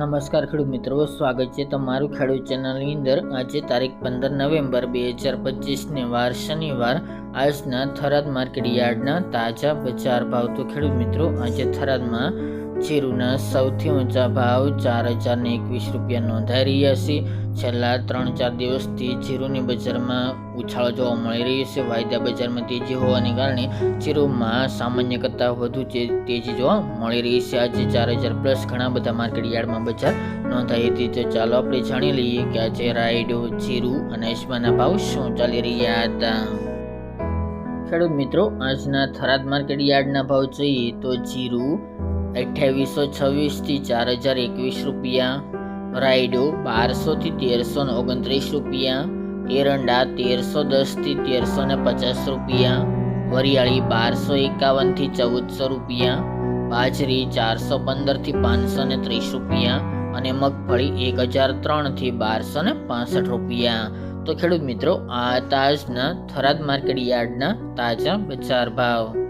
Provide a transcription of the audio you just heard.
નમસ્કાર ખેડૂત મિત્રો, સ્વાગત છે તમારું ખેડૂત ચેનલની અંદર. આજે તારીખ પંદર નવેમ્બર બે હજાર પચીસને વાર શનિવાર. આજના થરાદ માર્કેટ યાર્ડના તાજા બજાર ભાવ. તો ખેડૂત મિત્રો, આજે થરાદમાં જીરુના સૌથી ઊંચા ભાવ ચાર હજારને એકવીસ રૂપિયા નોંધાઈ રહ્યા છે. છેલ્લા ત્રણ ચાર દિવસથી જીરુની બજારમાં ઉછાળો જોવા મળી રહ્યો છે. વાયદા બજારમાં તેજી હોવાને કારણે જીરુમાં સામાન્ય કરતાં વધુ તેજી જોવા મળી રહી છે. આજે ચાર હજાર પ્લસ ઘણા બધા માર્કેટ યાર્ડમાં બજાર નોંધાઈ હતી. તો ચાલો આપણે જાણી લઈએ કે આજે રાયડો, જીરું અને અજમાના ભાવ શું ચાલી રહ્યા હતા. ખેડૂત મિત્રો, આજના થરાદ માર્કેટ યાર્ડના ભાવ જોઈએ તો જીરું અઠ્યાવીસો છવ્વીસથી ચાર હજાર એકવીસ રૂપિયા. રાયડો બારસોથી તેરસો ઓગણત્રીસ રૂપિયા. એરંડા તેરસો દસથી તેરસો ને પચાસ રૂપિયા. વરિયાળી બારસો એકાવનથી ચૌદસો રૂપિયા. બાજરી ચારસો પંદરથી પાંચસો ને ત્રીસ રૂપિયા. અને મગફળી એક હજાર ત્રણથી બારસો ને પાસઠ રૂપિયા. તો ખેડૂત મિત્રો, આ તાજના થરાદ માર્કેટ યાર્ડના તાજા બજાર ભાવ.